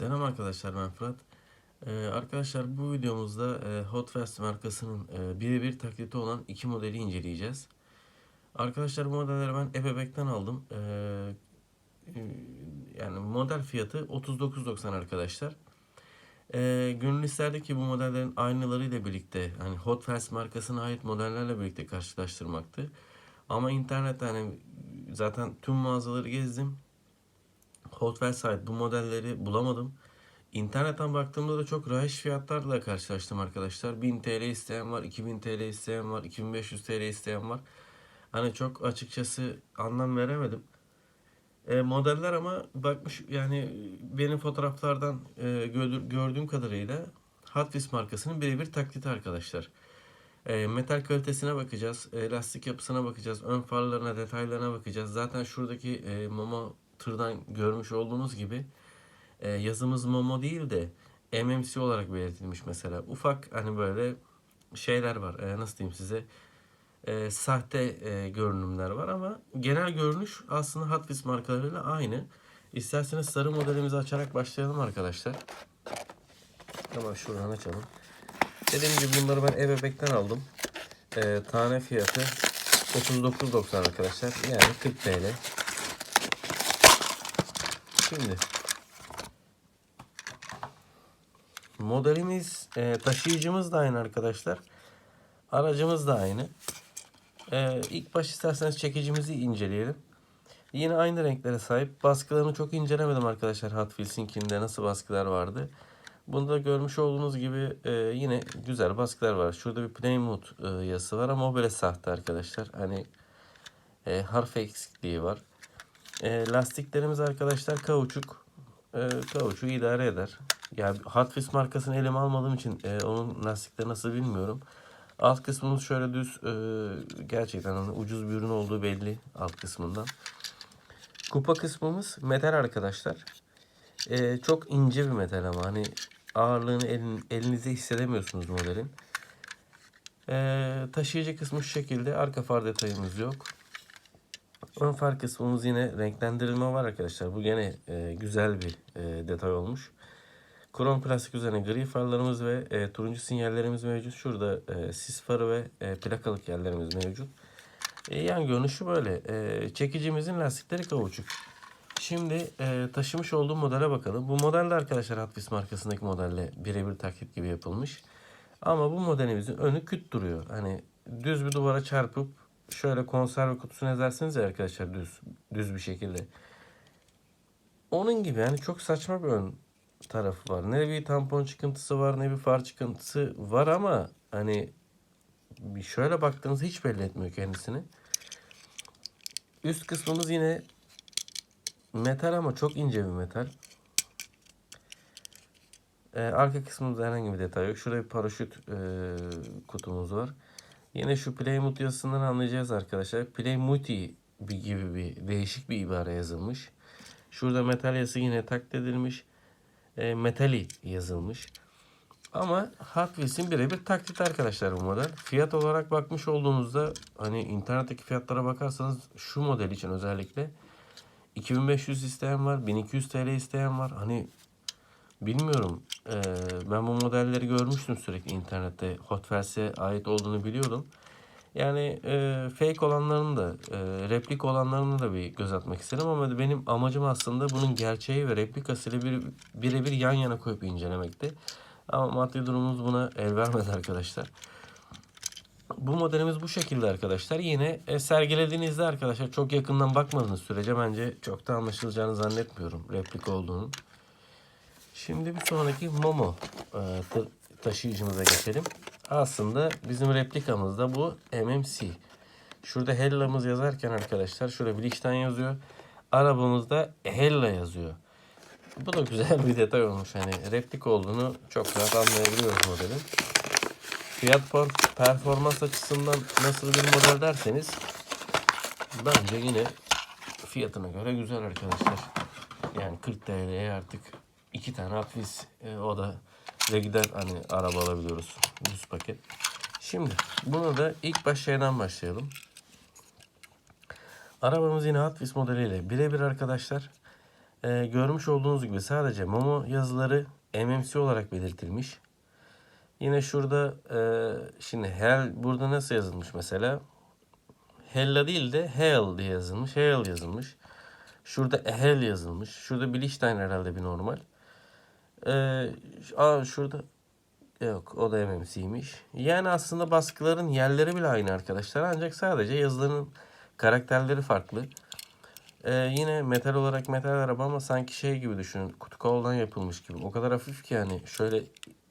Selam arkadaşlar ben Fırat. Ee, arkadaşlar bu videomuzda e, Hot Wheels markasının e, birebir taklidi olan iki modeli inceleyeceğiz. Arkadaşlar bu modelleri ben Ebebek'ten aldım. Ee, e, yani model fiyatı 39.90 arkadaşlar. Ee, gönül bu modellerin aynalarıyla birlikte hani Hot Wheels markasına ait modellerle birlikte karşılaştırmaktı. Ama internetten hani zaten tüm mağazaları gezdim. Hot Wheels ait bu modelleri bulamadım. İnternetten baktığımda da çok rahiş fiyatlarla karşılaştım arkadaşlar. 1000 TL isteyen var, 2000 TL isteyen var, 2500 TL isteyen var. Hani çok açıkçası anlam veremedim. E, modeller ama bakmış yani benim fotoğraflardan e, gördüğüm, kadarıyla Hot Wheels markasının birebir taklidi arkadaşlar. E, metal kalitesine bakacağız, e, lastik yapısına bakacağız, ön farlarına, detaylarına bakacağız. Zaten şuradaki e, Momo tırdan görmüş olduğunuz gibi e, yazımız Momo değil de MMC olarak belirtilmiş mesela. Ufak hani böyle şeyler var. E, nasıl diyeyim size? E, sahte e, görünümler var ama genel görünüş aslında Hot markalarıyla aynı. İsterseniz sarı modelimizi açarak başlayalım arkadaşlar. Hemen şuradan açalım. Dediğim gibi bunları ben Ebebek'ten aldım. E, tane fiyatı 39.90 arkadaşlar. Yani 40 TL. Şimdi modelimiz, e, taşıyıcımız da aynı arkadaşlar. Aracımız da aynı. E, ilk baş isterseniz çekicimizi inceleyelim. Yine aynı renklere sahip. Baskılarını çok incelemedim arkadaşlar Hot Wheels'inkinde nasıl baskılar vardı. Bunda görmüş olduğunuz gibi e, yine güzel baskılar var. Şurada bir Plymouth e, yazısı var ama o böyle sahte arkadaşlar. Hani e, harf eksikliği var. E, lastiklerimiz arkadaşlar kauçuk. E, kauçuğu idare eder. Yani Hot Wheels markasını elime almadığım için e, onun lastikleri nasıl bilmiyorum. Alt kısmımız şöyle düz. E, gerçekten hani ucuz bir ürün olduğu belli alt kısmından. Kupa kısmımız metal arkadaşlar. E, çok ince bir metal ama hani ağırlığını elin, elinizde hissedemiyorsunuz modelin. E, taşıyıcı kısmı şu şekilde. Arka far detayımız yok. Ön far kısmımız yine renklendirilme var arkadaşlar. Bu gene e, güzel bir e, detay olmuş. Krom plastik üzerine gri farlarımız ve e, turuncu sinyallerimiz mevcut. Şurada e, sis farı ve e, plakalık yerlerimiz mevcut. E, yan görünüşü böyle. E, çekicimizin lastikleri kauçuk. Şimdi e, taşımış olduğum modele bakalım. Bu model de arkadaşlar Hot Wheels markasındaki modelle birebir taklit gibi yapılmış. Ama bu modelimizin önü küt duruyor. Hani düz bir duvara çarpıp şöyle konserve kutusunu ezersiniz ya arkadaşlar düz düz bir şekilde. Onun gibi yani çok saçma bir ön tarafı var. Ne bir tampon çıkıntısı var ne bir far çıkıntısı var ama hani bir şöyle baktığınız hiç belli etmiyor kendisini. Üst kısmımız yine metal ama çok ince bir metal. Ee, arka kısmımızda herhangi bir detay yok. Şurada bir paraşüt e, kutumuz var. Yine şu Plymouth yazısından anlayacağız arkadaşlar. Plymouthi bir gibi bir değişik bir ibare yazılmış. Şurada metal yazısı yine taklit edilmiş. E, metali yazılmış. Ama Hot Wheels'in birebir taklit arkadaşlar bu model. Fiyat olarak bakmış olduğunuzda hani internetteki fiyatlara bakarsanız şu model için özellikle 2500 isteyen var, 1200 TL isteyen var. Hani bilmiyorum. Ee, ben bu modelleri görmüştüm sürekli internette. Hot Wheels'e ait olduğunu biliyordum. Yani e, fake olanlarını da, e, replik olanlarını da bir göz atmak istedim ama benim amacım aslında bunun gerçeği ve replikasıyla bir birebir yan yana koyup incelemekti. Ama maddi durumumuz buna el vermedi arkadaşlar. Bu modelimiz bu şekilde arkadaşlar. Yine e, sergilediğinizde arkadaşlar çok yakından bakmadığınız sürece bence çok da anlaşılacağını zannetmiyorum replik olduğunu. Şimdi bir sonraki Momo e, ta- taşıyıcımıza geçelim. Aslında bizim replikamız da bu MMC. Şurada Hella'mız yazarken arkadaşlar şurada Blich'ten yazıyor. Arabamızda Hella yazıyor. Bu da güzel bir detay olmuş. Hani replik olduğunu çok rahat anlayabiliyoruz modelin. Fiyat per- performans açısından nasıl bir model derseniz bence yine fiyatına göre güzel arkadaşlar. Yani 40 TL'ye artık iki tane hafif e, o da ve gider hani araba alabiliyoruz. Düz paket. Şimdi bunu da ilk baş şeyden başlayalım. Arabamız yine Hot modeliyle birebir arkadaşlar. Ee, görmüş olduğunuz gibi sadece Momo yazıları MMC olarak belirtilmiş. Yine şurada e, şimdi Hell burada nasıl yazılmış mesela? Hella değil de Hell diye yazılmış. Hell yazılmış. Şurada Hell yazılmış. Şurada Billichstein herhalde bir normal. Ee, aa, şurada yok o da MMC'ymiş. Yani aslında baskıların yerleri bile aynı arkadaşlar. Ancak sadece yazıların karakterleri farklı. Ee, yine metal olarak metal araba ama sanki şey gibi düşünün. Kutu koldan yapılmış gibi. O kadar hafif ki yani şöyle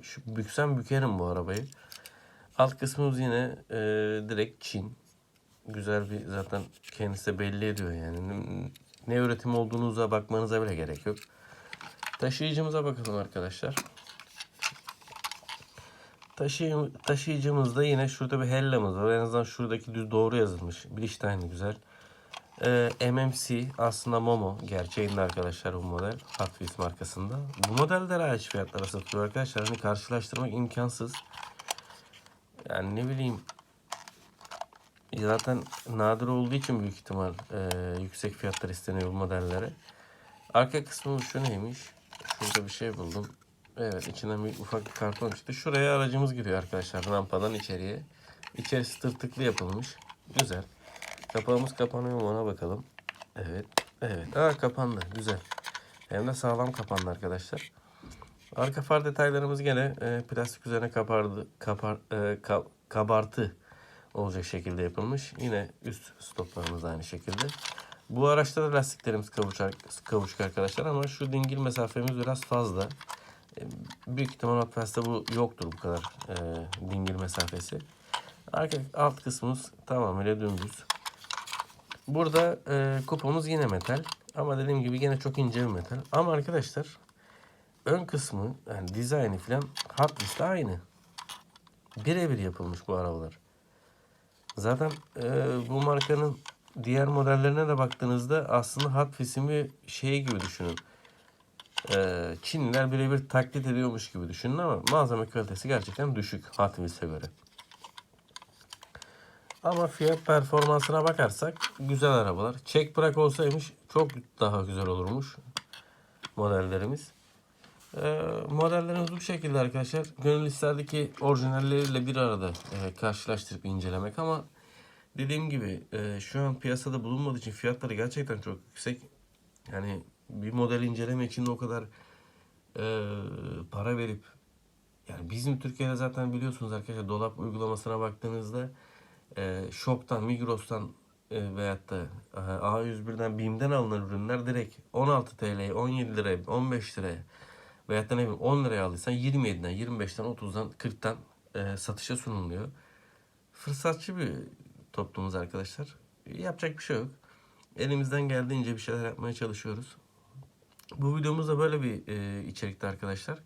şu, büksem bükerim bu arabayı. Alt kısmımız yine e, direkt Çin. Güzel bir zaten kendisi belli ediyor yani. Ne üretim olduğunuza bakmanıza bile gerek yok. Taşıyıcımıza bakalım arkadaşlar. Taşı, taşıyıcımızda yine şurada bir hellamız var. En azından şuradaki düz doğru yazılmış. Biliştay'ın güzel. Ee, MMC aslında Momo gerçeğinde arkadaşlar bu model Hot markasında. Bu model de raiç fiyatlara satılıyor arkadaşlar. Hani karşılaştırmak imkansız. Yani ne bileyim zaten nadir olduğu için büyük ihtimal e, yüksek fiyatlar isteniyor bu modellere. Arka kısmı şu neymiş? Şurada bir şey buldum. Evet içinden bir ufak bir karton çıktı. Şuraya aracımız giriyor arkadaşlar rampadan içeriye. İçerisi tırtıklı yapılmış. Güzel. Kapağımız kapanıyor mu ona bakalım. Evet. Evet. Aa kapandı. Güzel. Hem de sağlam kapandı arkadaşlar. Arka far detaylarımız gene e, plastik üzerine kapardı, kapar, e, ka- kabartı olacak şekilde yapılmış. Yine üst stoplarımız aynı şekilde. Bu araçta da lastiklerimiz kavuşak, kavuşuk arkadaşlar ama şu dingil mesafemiz biraz fazla. E, büyük ihtimal Hot bu yoktur bu kadar e, dingil mesafesi. Arka alt kısmımız tamamıyla dümdüz. Burada e, kupamız yine metal. Ama dediğim gibi yine çok ince bir metal. Ama arkadaşlar ön kısmı yani dizaynı falan Hot aynı. Birebir yapılmış bu arabalar. Zaten e, bu markanın diğer modellerine de baktığınızda aslında Hot Wheels'in bir şeyi gibi düşünün. E, Çinliler birebir taklit ediyormuş gibi düşünün ama malzeme kalitesi gerçekten düşük Hot Wheels'e göre. Ama fiyat performansına bakarsak güzel arabalar. Çek bırak olsaymış çok daha güzel olurmuş modellerimiz. Ee, modellerimiz bu şekilde arkadaşlar. Gönül isterdi ki orijinalleriyle bir arada e, karşılaştırıp incelemek ama dediğim gibi e, şu an piyasada bulunmadığı için fiyatları gerçekten çok yüksek. Yani bir model inceleme için o kadar e, para verip yani bizim Türkiye'de zaten biliyorsunuz arkadaşlar dolap uygulamasına baktığınızda e, Shop'tan, Migros'tan e, veyahut da e, A101'den, BİM'den alınan ürünler direkt 16 TL, 17 liraya, 15 liraya veyahut da ne bileyim 10 liraya aldıysan 27'den, 25'ten, 30'dan, 40'tan e, satışa sunuluyor. Fırsatçı bir toplumuz arkadaşlar. Yapacak bir şey yok. Elimizden geldiğince bir şeyler yapmaya çalışıyoruz. Bu videomuz da böyle bir e, içerikti arkadaşlar.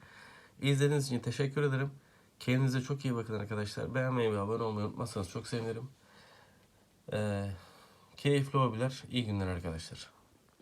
İzlediğiniz için teşekkür ederim. Kendinize çok iyi bakın arkadaşlar. Beğenmeyi ve abone olmayı unutmazsanız çok sevinirim. Ee, keyifli hobiler, iyi günler arkadaşlar.